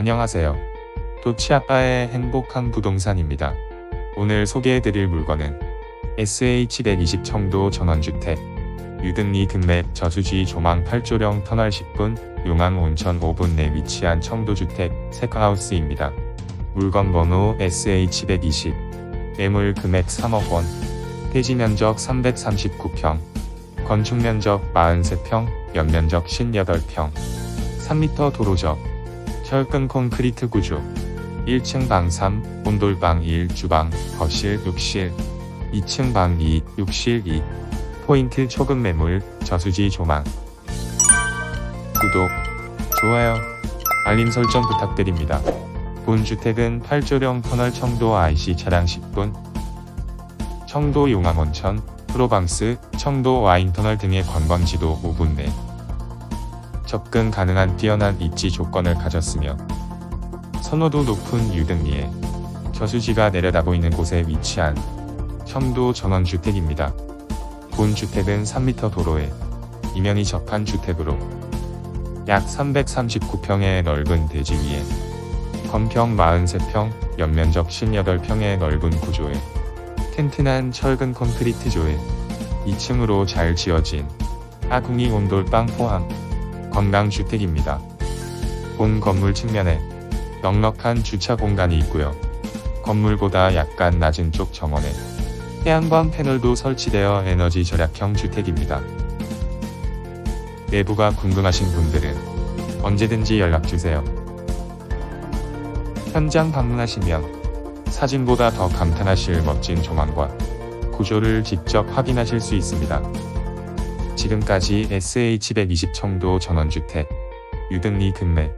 안녕하세요. 도치아빠의 행복한 부동산입니다. 오늘 소개해드릴 물건은 SH120 청도 전원주택 유등리 금맵 저수지 조망 8조령 터널 10분 용암 온천 5분 내 위치한 청도주택 세컨하우스입니다. 물건 번호 SH120 매물 금액 3억 원 대지 면적 339평 건축 면적 43평 연면적 58평 3m 도로적 철근 콘크리트 구조. 1층 방 3, 온돌방 1, 주방, 거실, 욕실 2층 방 2, 욕실 2 포인트 초급 매물, 저수지 조망. 구독, 좋아요, 알림 설정 부탁드립니다. 본 주택은 8조령 터널 청도 IC 차량 10분. 청도 용암온천, 프로방스, 청도 와인터널 등의 관광지도 5분 내 접근 가능한 뛰어난 입지 조건을 가졌으며 선호도 높은 유등리에 저수지가 내려다보이는 곳에 위치한 청도 전원주택입니다. 본 주택은 3m 도로에 이면이 접한 주택으로 약 339평의 넓은 대지 위에 건평 43평, 연면적 18평의 넓은 구조에 튼튼한 철근 콘크리트 조에 2층으로 잘 지어진 아궁이 온돌방 포함 건강주택입니다. 본 건물 측면에 넉넉한 주차 공간이 있고요. 건물보다 약간 낮은 쪽 정원에 태양광 패널도 설치되어 에너지 절약형 주택입니다. 내부가 궁금하신 분들은 언제든지 연락주세요. 현장 방문하시면 사진보다 더 감탄하실 멋진 조망과 구조를 직접 확인하실 수 있습니다. 지금까지 SH120 청도 전원주택, 유등리 금매,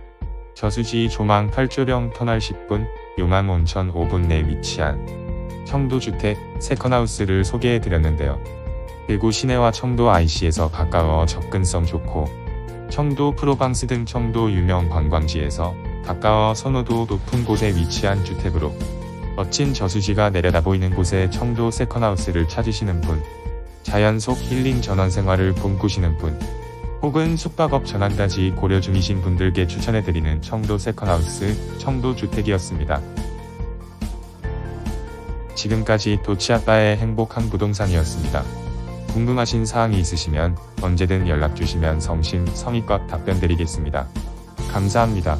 저수지 조망 8조령 터널 10분, 용암 온천 5분 내 위치한 청도주택 세컨하우스를 소개해 드렸는데요. 대구 시내와 청도 IC에서 가까워 접근성 좋고 청도 프로방스 등 청도 유명 관광지에서 가까워 선호도 높은 곳에 위치한 주택으로 멋진 저수지가 내려다보이는 곳에 청도 세컨하우스를 찾으시는 분, 자연 속 힐링 전원 생활을 꿈꾸시는 분, 혹은 숙박업 전환까지 고려 중이신 분들께 추천해드리는 청도 세컨하우스 청도 주택이었습니다. 지금까지 도치아빠의 행복한 부동산이었습니다. 궁금하신 사항이 있으시면 언제든 연락 주시면 성심 성의껏 답변 드리겠습니다. 감사합니다.